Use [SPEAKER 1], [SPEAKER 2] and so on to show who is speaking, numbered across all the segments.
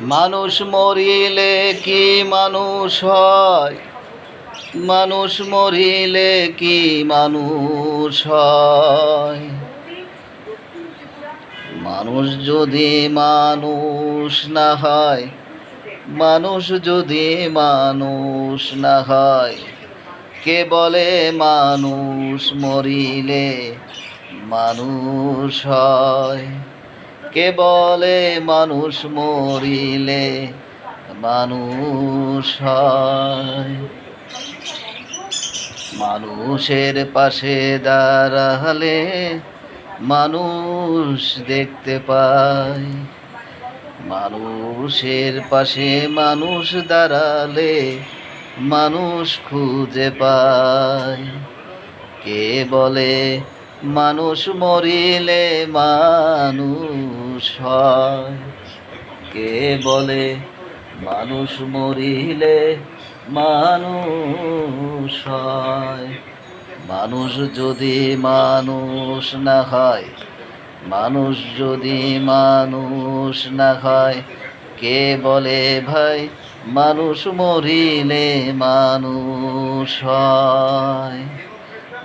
[SPEAKER 1] মানুষ মরিলে কি মানুষ হয়? মানুষ মরিলে কি মানুষ হয়? মানুষ যদি মানুষ না হয়, মানুষ যদি মানুষ না হয়, কে বলে মানুষ মরিলে মানুষ হয়? কে বলে মানুষ মরিলে মানুষ হয়? মানুষের পাশে দাঁড়ালে মানুষ দেখতে পায়। মানুষের পাশে মানুষ দাঁড়ালে মানুষ খুঁজে পায়। কে বলে মানুষ মরিলে মানুষ হয় কে বলে মানুষ মরিলে মানুষ হয়? মানুষ যদি মানুষ না হয়, মানুষ যদি মানুষ না হয়, কে বলে ভাই মানুষ মরিলে মানুষ হয়?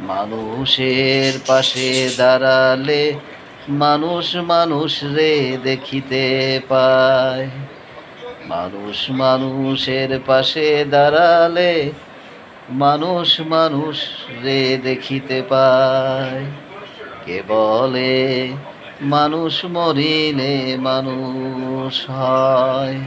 [SPEAKER 1] মানুষের পাশে দাঁড়ালে মানুষ মানুষ রে দেখিতে পায়। মানুষ মানুষের পাশে দাঁড়ালে মানুষ মানুষ রে দেখিতে পায়। কে বলে মানুষ মরিলে মানুষ হয়?